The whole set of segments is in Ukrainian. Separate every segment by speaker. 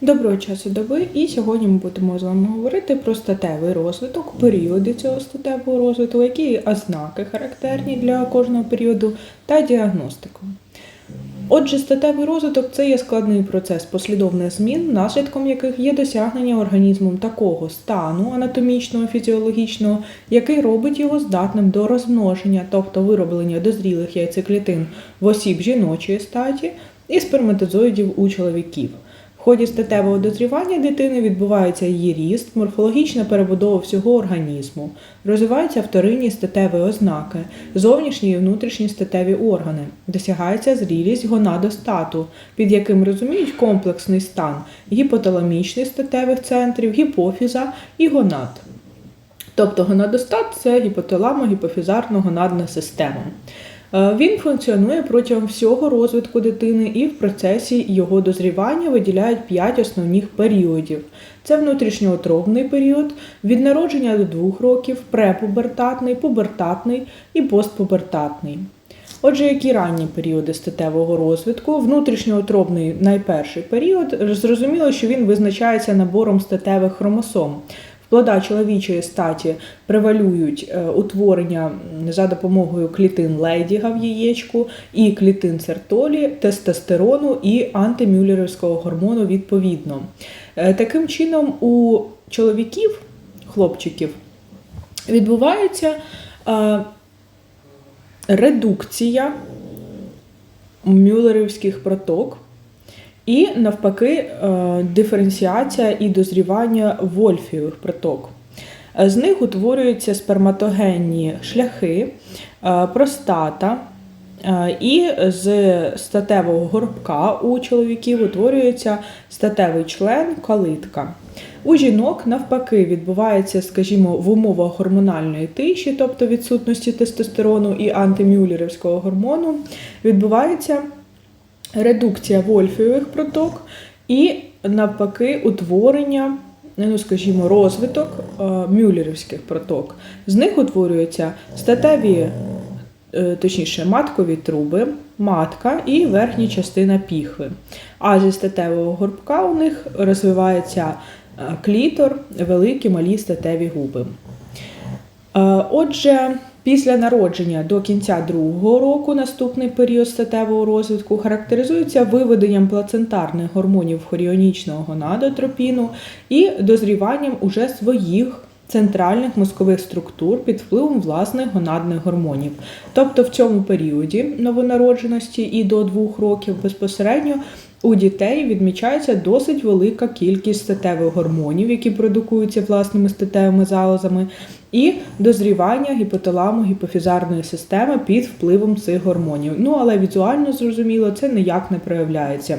Speaker 1: Доброго часу доби, і сьогодні ми будемо з вами говорити про статевий розвиток, періоди цього статевого розвитку, які ознаки характерні для кожного періоду та діагностику. Отже, статевий розвиток це є складний процес послідовних змін, наслідком яких є досягнення організмом такого стану анатомічного, фізіологічного, який робить його здатним до розмноження, тобто вироблення дозрілих яйцеклітин в осіб жіночої статі і сперматозоїдів у чоловіків. В ході статевого дозрівання дитини відбувається її ріст, морфологічна перебудова всього організму, розвиваються вторинні статеві ознаки, зовнішні і внутрішні статеві органи, досягається зрілість гонадостату, під яким розуміють комплексний стан гіпоталамічних статевих центрів, гіпофіза і гонад. Тобто гонадостат це гіпоталамо-гіпофізарно-гонадна система. Е, Він функціонує протягом всього розвитку дитини і в процесі його дозрівання виділяють 5 основних періодів. Це внутрішньоутробний період, від народження до 2 років, препубертатний, пубертатний і постпубертатний. Отже, які ранні періоди статевого розвитку? Внутрішньоутробний найперший період, зрозуміло, що він визначається набором статевих хромосом. Плода чоловічої статі превалюють е, утворення за допомогою клітин Лейдіга в яєчку і клітин Сертолі, тестостерону і антимюллерівського гормону відповідно. Е, Таким чином, у чоловіків, хлопчиків, відбувається е, редукція мюллерівських проток. І навпаки, е, диференціація і дозрівання вольфієвих проток. Е, З них утворюються сперматогенні шляхи, е, простата, і з статевого горбка у чоловіків утворюється статевий член калитка. У жінок навпаки відбувається, скажімо, в умовах гормональної тиші, тобто відсутності тестостерону і антимюллерівського гормону, відбувається редукція вольфієвих проток і навпаки утворення, ну скажімо, розвиток е, мюллерівських проток. З них утворюються статеві, е, точніше, маткові труби, матка і верхня частина піхви. А зі статевого горбка у них розвивається е, клітор, великі малі статеві губи. Е, Отже, після народження до кінця другого року наступний період статевого розвитку характеризується виведенням плацентарних гормонів хоріонічного гонадотропіну і дозріванням уже своїх центральних мозкових структур під впливом власних гонадних гормонів. Тобто в цьому періоді новонародженості і до двох років безпосередньо у дітей відмічається досить велика кількість статевих гормонів, які продукуються власними статевими залозами, і дозрівання гіпоталамо-гіпофізарної системи під впливом цих гормонів. Ну але візуально зрозуміло, це ніяк не проявляється.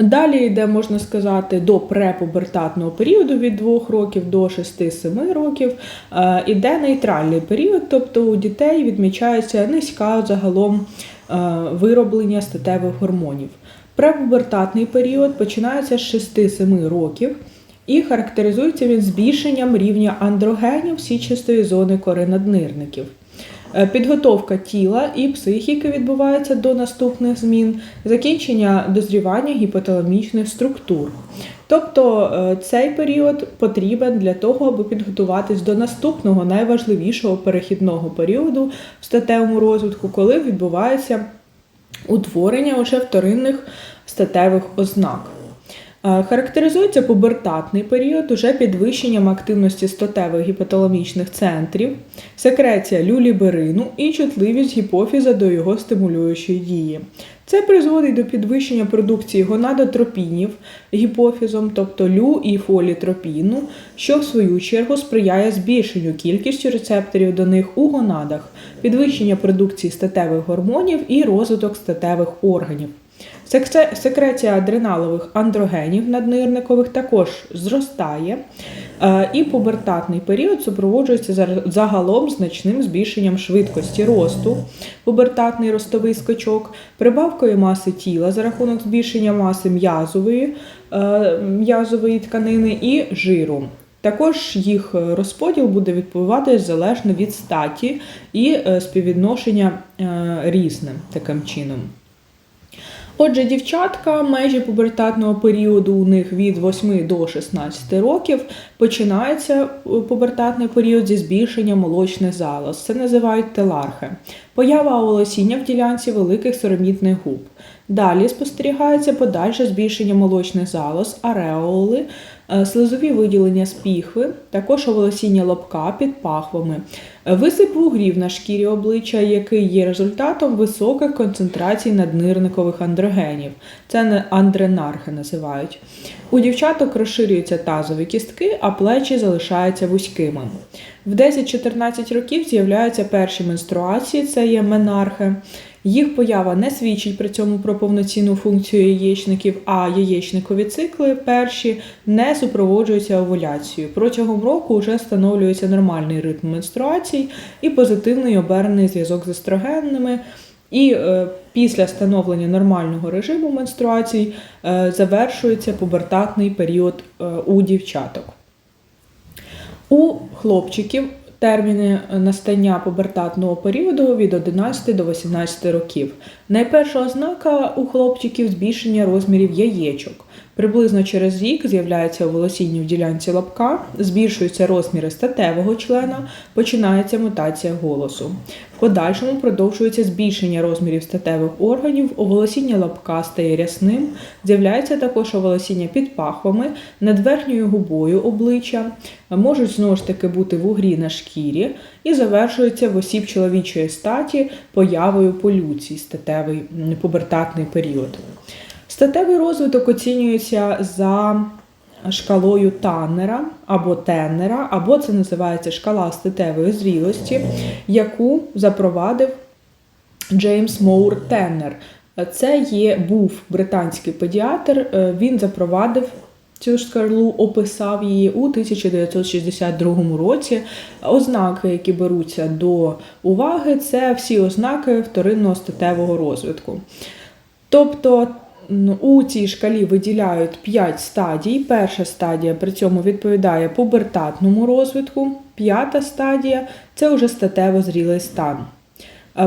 Speaker 1: Далі йде, можна сказати, до препубертатного періоду від 2 років до 6-7 років. Е, Іде нейтральний період, тобто у дітей відмічається низька загалом е, вироблення статевих гормонів. Препубертатний період починається з 6-7 років і характеризується він збільшенням рівня андрогенів січастої зони кори наднирників. Е, Підготовка тіла і психіки відбувається до наступних змін, закінчення дозрівання гіпоталамічних структур. Тобто е, цей період потрібен для того, аби підготуватись до наступного найважливішого перехідного періоду в статевому розвитку, коли відбувається утворення уже вторинних статевих ознак. Е, Характеризується пубертатний період уже підвищенням активності статевих гіпоталамічних центрів, секреція люліберину і чутливість гіпофіза до його стимулюючої дії. Це призводить до підвищення продукції гонадотропінів гіпофізом, тобто лю і фолітропіну, що в свою чергу сприяє збільшенню кількістю рецепторів до них у гонадах, підвищення продукції статевих гормонів і розвиток статевих органів. Секреція адреналових андрогенів наднирникових також зростає, е, і пубертатний період супроводжується загалом значним збільшенням швидкості росту, пубертатний ростовий скачок, прибавкою маси тіла за рахунок збільшення маси м'язової, е, м'язової тканини і жиру. Також їх розподіл буде відбувати залежно від статі і е, співвідношення різне таким чином. Отже, дівчатка межі пубертатного періоду у них від 8 до 16 років починається е, пубертатний період зі збільшення молочних залоз. Це називають телархи. Поява волосіння в ділянці великих соромітних губ. Далі спостерігається подальше збільшення молочних залоз, ареоли, слизові виділення з піхви, також оволосіння лобка під пахвами, е, висип вугрів на шкірі обличчя, який є результатом високих концентрацій наднирникових андрогенів. Це андренархи називають. У дівчаток розширюються тазові кістки, а плечі залишаються вузькими. В 10-14 років з'являються перші менструації, це є менархи. Їх поява не свідчить при цьому про повноцінну функцію яєчників, а яєчникові цикли перші не супроводжуються овуляцією. Протягом року вже встановлюється нормальний ритм менструацій і позитивний обернений зв'язок з естрогенними. І е, після встановлення нормального режиму менструацій е, завершується пубертатний період е, у дівчаток. У хлопчиків терміни настання пубертатного періоду від 11 до 18 років. Найперша ознака у хлопчиків збільшення розмірів яєчок. Приблизно через рік з'являється волосіння в ділянці лобка, збільшуються розміри статевого члена, починається мутація голосу. В подальшому продовжується збільшення розмірів статевих органів, оволосіння лобка стає рясним, з'являється також оволосіння під пахвами, над верхньою губою обличчя, можуть знову ж таки бути вугрі на шкірі і завершується в осіб чоловічої статі появою полюцій, статевий пубертатний період. Статевий розвиток оцінюється за шкалою Таннера або Теннера, або це називається шкала статевої зрілості, яку запровадив Джеймс Моур Теннер. Це є був британський педіатр. е, Він запровадив цю шкалу, описав її у 1962 році. Ознаки, які беруться до уваги, це всі ознаки вторинного статевого розвитку. Тобто у цій шкалі виділяють 5 стадій. Перша стадія при цьому відповідає пубертатному розвитку, п'ята стадія це вже статево зрілий стан.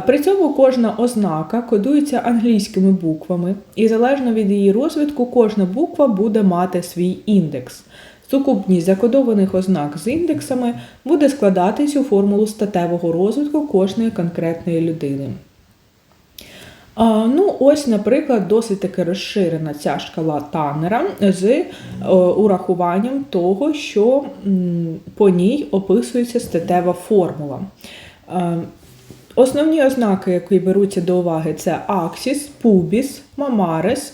Speaker 1: При цьому кожна ознака кодується англійськими буквами, і залежно від її розвитку, кожна буква буде мати свій індекс. Сукупність закодованих ознак з індексами буде складатись у формулу статевого розвитку кожної конкретної людини. Ну, ось, наприклад, досить таки розширена ця шкала Таннера з е, урахуванням того, що по ній описується статева формула. Е, Основні ознаки, які беруться до уваги, це аксіс, пубіс, мамарис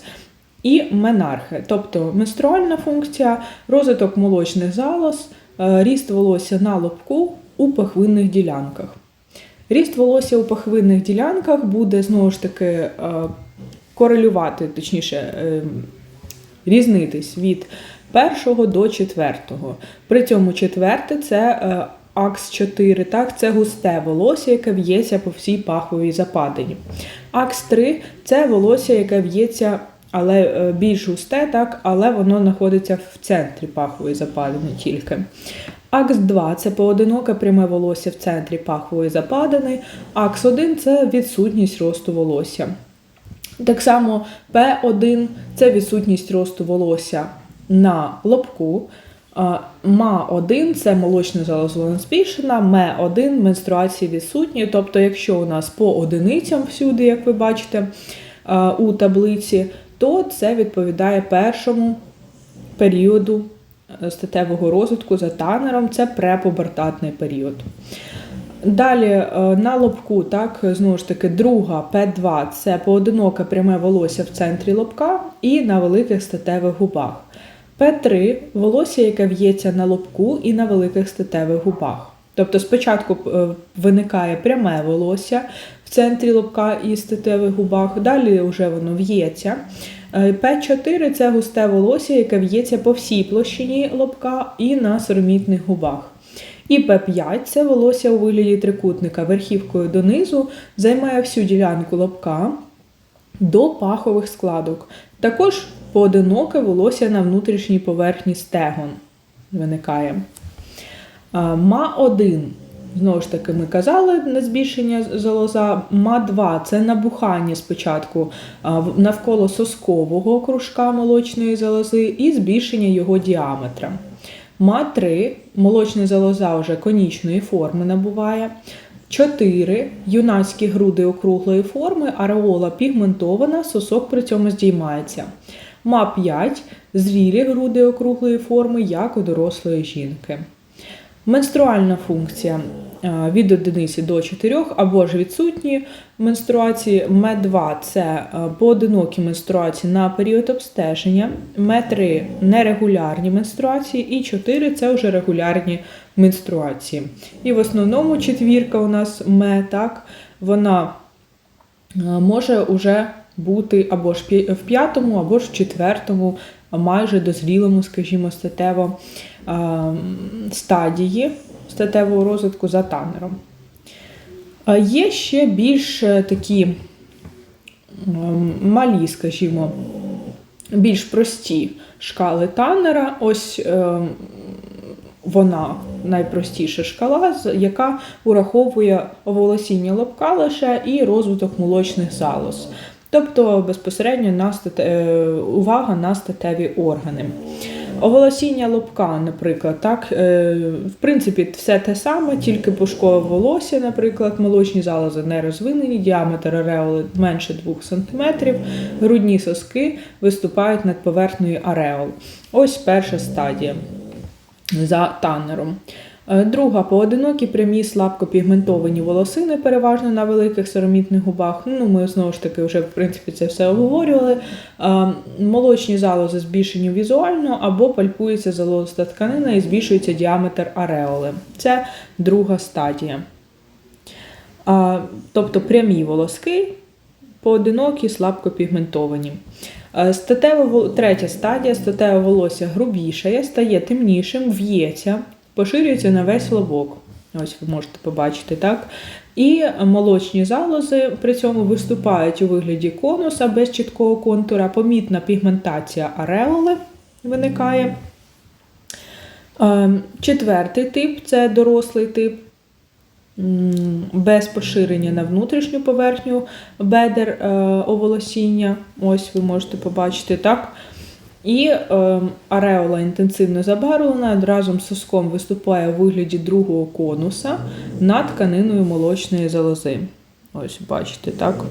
Speaker 1: і менархи, тобто менструальна функція, розвиток молочних залоз, е, ріст волосся на лобку у пахвинних ділянках. Ріст волосся у пахвинних ділянках буде знову ж таки е, корелювати, точніше, е, різнитись від першого до четвертого. При цьому четверте це е, акс 4, так, це густе волосся, яке в'ється по всій паховій западині. Акс 3 це волосся, яке в'ється, але більш густе, так, але воно знаходиться в центрі пахової западини тільки. Акс 2 це поодиноке пряме волосся в центрі пахової западини. Акс 1 це відсутність росту волосся. Так само П1 це відсутність росту волосся на лобку. А, МА1 це молочна залозолена збільшена, МЕ1 менструації відсутні. Тобто, якщо у нас по одиницям всюди, як ви бачите у таблиці, то це відповідає першому періоду статевого розвитку за танером, це препубертатний період. Далі е, на лобку, так, знову ж таки, друга П2 це поодиноке пряме волосся в центрі лобка і на великих статевих губах. П3 волосся, яке в'ється на лобку і на великих статевих губах. Тобто спочатку е, виникає пряме волосся в центрі лобка і статевих губах, далі вже воно в'ється. Е, П4 це густе волосся, яке в'ється по всій площині лобка і на соромітних губах. І П5 це волосся у вигляді трикутника верхівкою донизу, займає всю ділянку лобка до пахових складок. Також поодиноке волосся на внутрішній поверхні стегон виникає. МА1 Знову ж таки, ми казали на збільшення залоза. МА2 це набухання спочатку навколо соскового кружка молочної залози і збільшення його діаметра. МА3 молочна залоза вже конічної форми набуває. 4. Юнацькі груди округлої форми, ареола пігментована, сосок при цьому здіймається. МА5 зрілі груди округлої форми, як у дорослої жінки. Менструальна функція від одиниці до 4 або ж відсутні менструації. М2 це е, поодинокі менструації на період обстеження, М3 нерегулярні менструації, і 4 це вже регулярні менструації. І в основному четвірка у нас М, так, вона е, може вже бути або ж в п'ятому, або ж в четвертому, майже дозрілому, скажімо, статево е, стадії статевого розвитку за танером. Є ще більш е, такі малі, скажімо, більш прості шкали танера. Ось е, вона найпростіша шкала, яка ураховує оволосіння лобка лише і розвиток молочних залоз. Тобто безпосередньо на стате... е, увага на статеві органи. Оволосіння лобка, наприклад, так, е, в принципі, все те саме, тільки пушкове волосся, наприклад, молочні залози не розвинені, діаметр ареоли менше 2 см, грудні соски виступають над поверхнею ареол. Ось перша стадія за танером. Е, Друга поодинокі прямі слабко пігментовані волосини, переважно на великих сиромітних губах. Ну, ми знову ж таки вже в принципі це все обговорювали. Е, Молочні залози збільшені візуально або пальпується залозиста тканина і збільшується діаметр ареоли. Це друга стадія. Тобто прямі волоски, поодинокі, слабко пігментовані. Е, Статеве, третя стадія статеве волосся грубішає, стає темнішим, в'ється, поширюється на весь лобок. Ось ви можете побачити, так? І молочні залози при цьому виступають у вигляді конуса без чіткого контура, помітна пігментація ареоли виникає. Е, Четвертий тип це дорослий тип. Без поширення на внутрішню поверхню бедер е, оволосіння. Ось ви можете побачити так. І е, ареола інтенсивно забарвлена, разом з соском виступає у вигляді другого конуса над тканиною молочної залози. Ось бачите, так.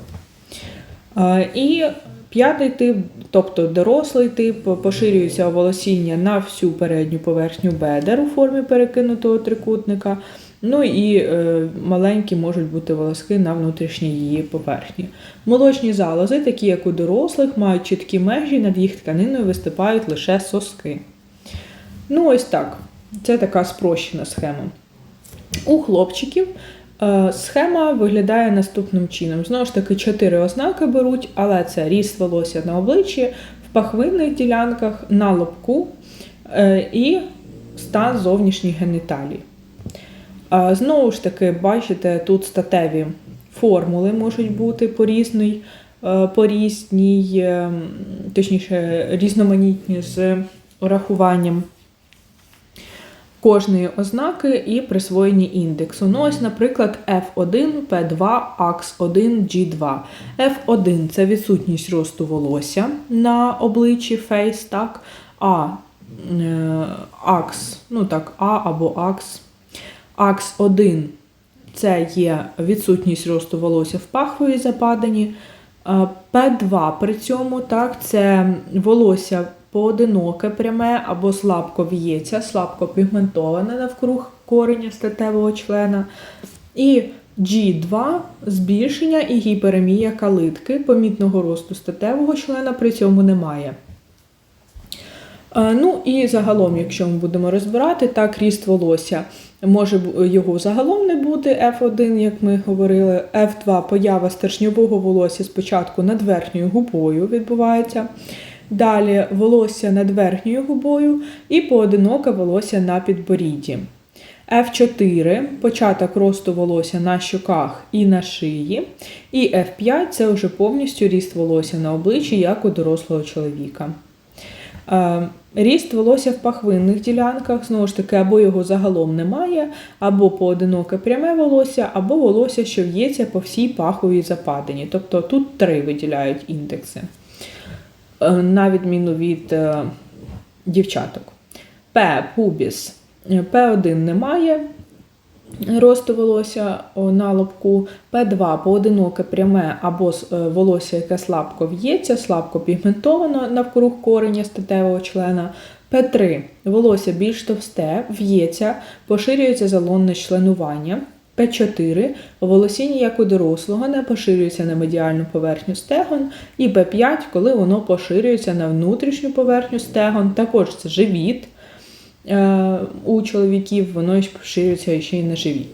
Speaker 1: Е, і п'ятий тип, тобто дорослий тип, поширюється оволосіння на всю передню поверхню бедер у формі перекинутого трикутника. Ну і е, маленькі можуть бути волоски на внутрішній її поверхні. Молочні залози, такі як у дорослих, мають чіткі межі, над їх тканиною виступають лише соски. Ну, ось так. Це така спрощена схема. У хлопчиків е, схема виглядає наступним чином. Знову ж таки, чотири ознаки беруть, але це ріст волосся на обличчі, в пахвинних ділянках, на лобку е, і стан зовнішніх геніталій. Знову ж таки, бачите, тут статеві формули можуть бути по різній, е, е, точніше, різноманітні з урахуванням кожної ознаки і присвоєнні індексу. Ну, ось, наприклад, F1, P2, AX1, G2. F1 це відсутність росту волосся на обличчі фейс, так, а е, AX, ну так, А або AX. АКС-1 це є відсутність росту волосся в пахвовій западані. Е, П2 при цьому так, це волосся поодиноке, пряме або слабко в'ється, слабко пігментоване навкруг кореня статевого члена. І G2 збільшення і гіперемія калитки, помітного росту статевого члена при цьому немає. Е, Ну і загалом, якщо ми будемо розбирати, так, ріст волосся може його загалом не бути F1, як ми говорили. F2 поява стержньового волосся спочатку над верхньою губою відбувається. Далі волосся над верхньою губою і поодиноке волосся на підборідді. F4 початок росту волосся на щоках і на шиї. І F5 це вже повністю ріст волосся на обличчі, як у дорослого чоловіка. Е, Ріст волосся в пахвинних ділянках, знову ж таки, або його загалом немає, або поодиноке пряме волосся, або волосся, що в'ється по всій паховій западині. Тобто тут три виділяють індекси, Е, на відміну від е, дівчаток. П. Пубіс. П1 немає росту волосся на лобку. П2 поодиноке пряме або е, волосся, яке слабко в'ється, слабко пігментовано навкруг кореня статевого члена. П3 волосся більш товсте, в'ється, поширюється залонне членування. П4 волосіння як у дорослого не поширюється на медіальну поверхню стегон. І П5, коли воно поширюється на внутрішню поверхню стегон, також це живіт. Е, у чоловіків воно поширюється ще й на живіт.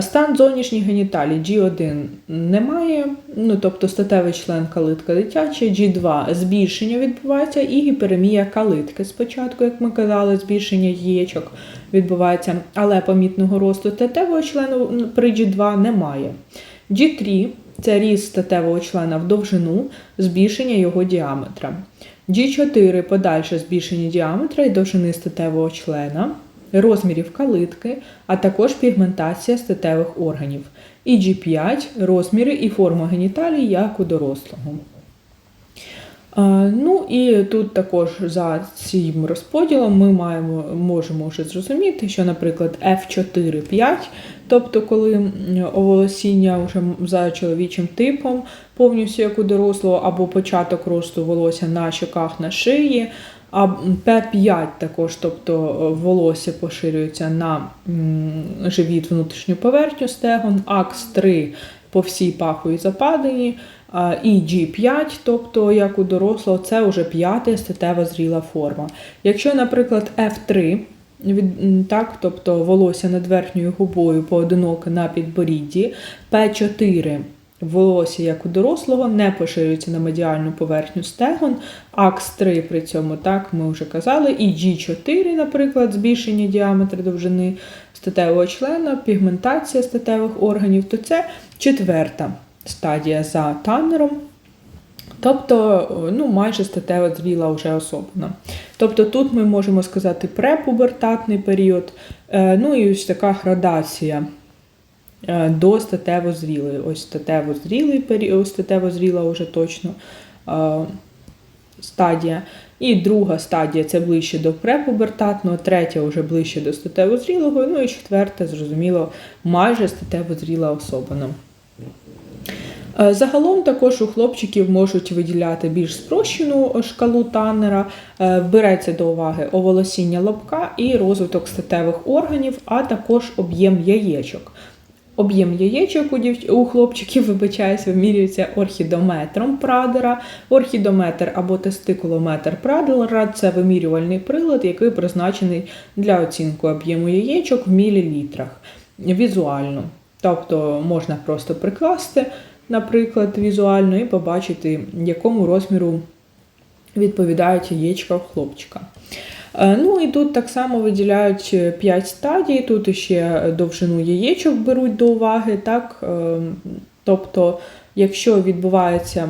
Speaker 1: Стан зовнішніх геніталій G1 немає, ну тобто статевий член калитка дитяча, G2 збільшення відбувається і гіперемія калитки. Спочатку, як ми казали, збільшення яєчок відбувається, але помітного росту статевого члену при G2 немає. G3 це ріст статевого члена в довжину, збільшення його діаметра. G4 подальше збільшення діаметра і довжини статевого члена, розмірів калитки, а також пігментація статевих органів. І G5 розміри і форма геніталій, як у дорослого. Ну і тут також за цим розподілом ми маємо, можемо вже зрозуміти, що, наприклад, F4-5, тобто коли оволосіння вже за чоловічим типом, повністю як у дорослого, або початок росту волосся на щоках на шиї, а П5 також, тобто е, волосся поширюється на живіт внутрішню поверхню стегон, АКС3 по всій паховій западині, і G5, тобто як у дорослого, це вже п'ята статева зріла форма. Якщо, наприклад, F3, від, так, тобто волосся над верхньою губою поодиноке на підборідді, P4 волосся, як у дорослого, не поширюється на медіальну поверхню стегон, АКС3 при цьому, так, ми вже казали, і G4, наприклад, збільшення діаметра довжини статевого члена, пігментація статевих органів, то це четверта стадія за танером. Тобто, ну, майже статева зріла вже особина. Тобто тут ми можемо сказати препубертатний період, е, ну і ось така градація е, до статево зрілої. Ось статево зрілий період, статево зріла вже точно е, стадія. І друга стадія це ближче до препубертатного, третя вже ближче до статево зрілого, ну і четверта, зрозуміло, майже статево зріла особина. Е, Загалом також у хлопчиків можуть виділяти більш спрощену шкалу Таннера. Е, Береться до уваги оволосіння лобка і розвиток статевих органів, а також об'єм яєчок. Об'єм яєчок у, дів... у хлопчиків, вибачаюсь, вимірюється орхідометром Прадера. Орхідометр або тестикулометр Прадера це вимірювальний прилад, який призначений для оцінки об'єму яєчок в мілілітрах візуально. Тобто можна просто прикласти, наприклад, візуально і побачити, якому розміру відповідають яєчка хлопчика. Е, Ну і тут так само виділяють 5 стадій, тут ще довжину яєчок беруть до уваги. Так? Е, Тобто, якщо відбувається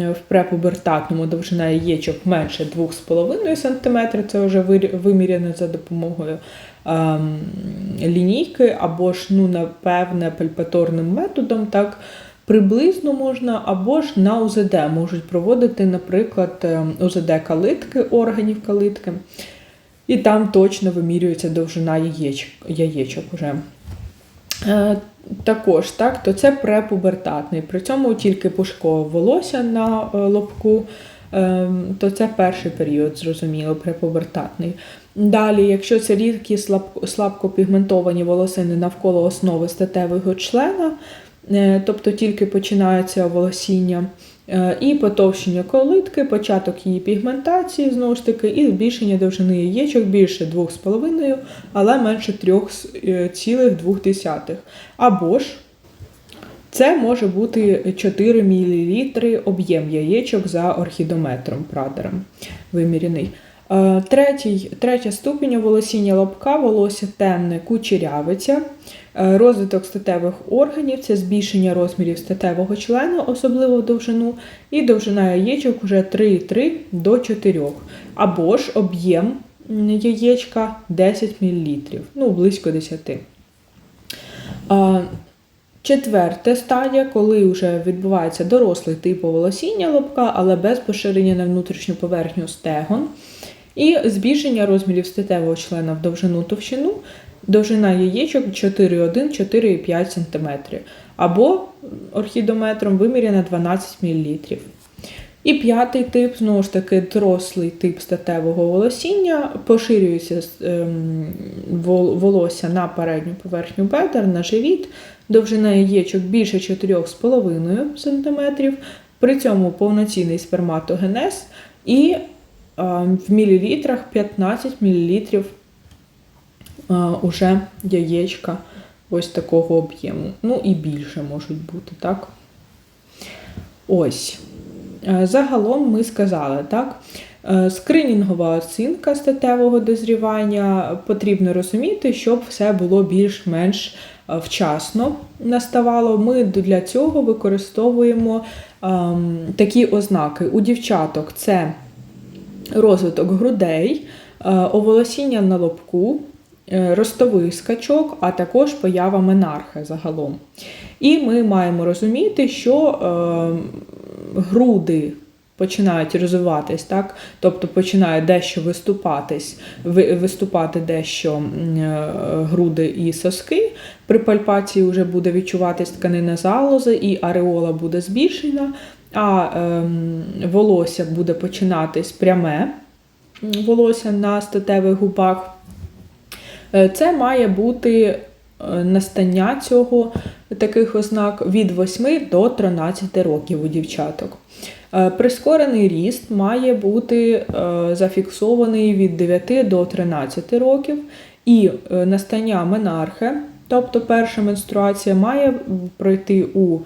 Speaker 1: е, в препубертатному довжина яєчок менше 2,5 см, це вже виміряно за допомогою ем, лінійки, або ж, ну, напевне, пальпаторним методом, так, приблизно можна, або ж на УЗД можуть проводити, наприклад, ем, УЗД калитки, органів калитки. І там точно вимірюється довжина яєчок, яєчок уже. Е, також, так, то це препубертатний. При цьому тільки пушкове волосся на е, лобку, е, то це перший період, зрозуміло, препубертатний. Далі, якщо це рідкі слаб- слабкопігментовані волосини навколо основи статевого члена, е, тобто тільки починається волосіння, е, і потовщення колитки, початок її пігментації, знову ж таки, і збільшення довжини яєчок більше 2,5, але менше е, 3,2. Або ж це може бути 4 мл об'єм яєчок за орхідометром Прадером виміряний. Е, Третій, третя ступінь оволосіння лобка, волосся темне, кучерявиця. Е, Розвиток статевих органів це збільшення розмірів статевого члена, особливо довжину, і довжина яєчок вже 3,3 до 4, або ж об'єм яєчка 10 мл, ну близько 10. А, Четверта стадія, коли вже відбувається дорослий тип волосіння лобка, але без поширення на внутрішню поверхню стегон. І збільшення розмірів статевого члена в довжину товщину, довжина яєчок 4,1-4,5 см, або орхідометром виміряна 12 мл. І п'ятий тип, знову ж таки, дорослий тип статевого волосіння, поширюється ем, волосся на передню поверхню бедер, на живіт, довжина яєчок більше 4,5 см, при цьому повноцінний сперматогенез. І в мілілітрах 15 мл е, уже яєчка ось такого об'єму. Ну і більше можуть бути, так? Ось. Е, Загалом ми сказали, так? Е, Скринінгова оцінка статевого дозрівання потрібно розуміти, щоб все було більш-менш е, вчасно наставало. Ми для цього використовуємо ем, такі ознаки. У дівчаток це розвиток грудей, е, оволосіння на лобку, е, ростовий скачок, а також поява менархи загалом. І ми маємо розуміти, що е, груди починають розвиватись, так? тобто починає дещо виступатись, виступати дещо груди і соски. При пальпації вже буде відчуватись тканина залози, і ареола буде збільшена, а ем, волосся буде починатись пряме волосся на статевих губах. Е, Це має бути е, настання цього таких ознак від 8 до 13 років у дівчаток. Е, Прискорений ріст має бути зафіксований від 9 до 13 років, і настання менархи, тобто перша менструація, має пройти у,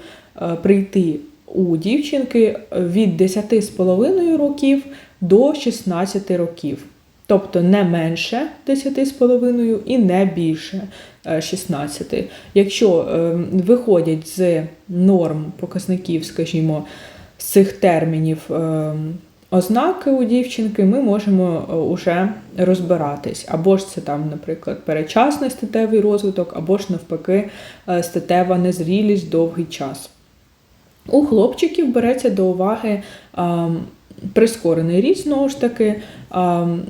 Speaker 1: прийти у дівчинки від 10,5 років до 16 років. Тобто не менше 10,5 і не більше е, 16. Якщо е, виходять з норм показників, скажімо, з цих термінів е, ознаки у дівчинки, ми можемо вже розбиратись. Або ж це там, наприклад, передчасний статевий розвиток, або ж навпаки е, статева незрілість довгий час. У хлопчиків береться до уваги ем, прискорений ріст, знову ж таки, ем,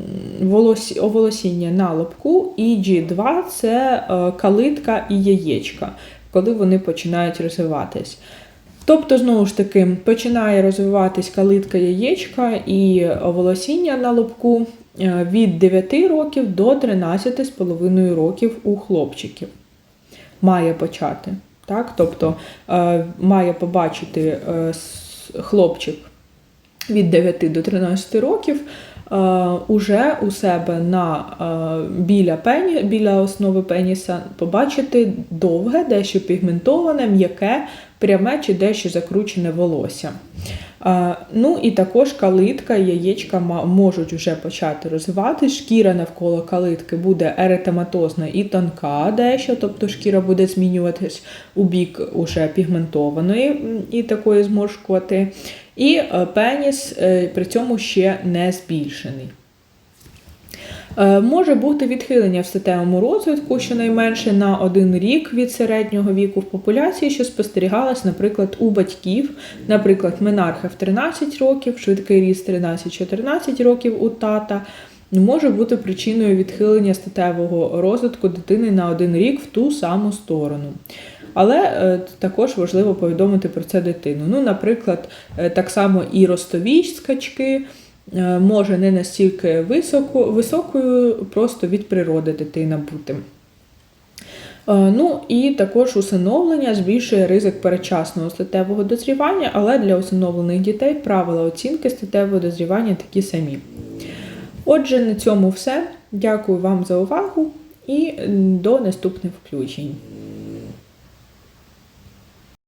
Speaker 1: волос, оволосіння на лобку, і G2 це е, калитка і яєчка, коли вони починають розвиватись. Тобто, знову ж таки, починає розвиватись калитка яєчка і волосіння на лобку е, від 9 років до 13,5 років у хлопчиків. Має почати. Так? Тобто е, має побачити е, хлопчик від 9 до 13 років е, уже у себе на, біля, пені, біля основи пеніса побачити довге, дещо пігментоване, м'яке, пряме чи дещо закручене волосся. Ну і також калитка яєчка можуть вже почати розвивати. Шкіра навколо калитки буде еретематозна і тонка дещо, тобто шкіра буде змінюватись у бік уже пігментованої і такої зморшкоти. І е, пеніс е, при цьому ще не збільшений. Е, Може бути відхилення в статевому розвитку щонайменше на один рік від середнього віку в популяції, що спостерігалось, наприклад, у батьків, наприклад, менарха в 13 років, швидкий ріст 13-14 років у тата, може бути причиною відхилення статевого розвитку дитини на один рік в ту саму сторону. Але е, також важливо повідомити про це дитину. Ну, наприклад, е, так само і ростові скачки може не настільки високо, високою, просто від природи дитина бути. Е, Ну і також усиновлення збільшує ризик передчасного статевого дозрівання, але для усиновлених дітей правила оцінки статевого дозрівання такі самі. Отже, на цьому все. Дякую вам за увагу і до наступних включень.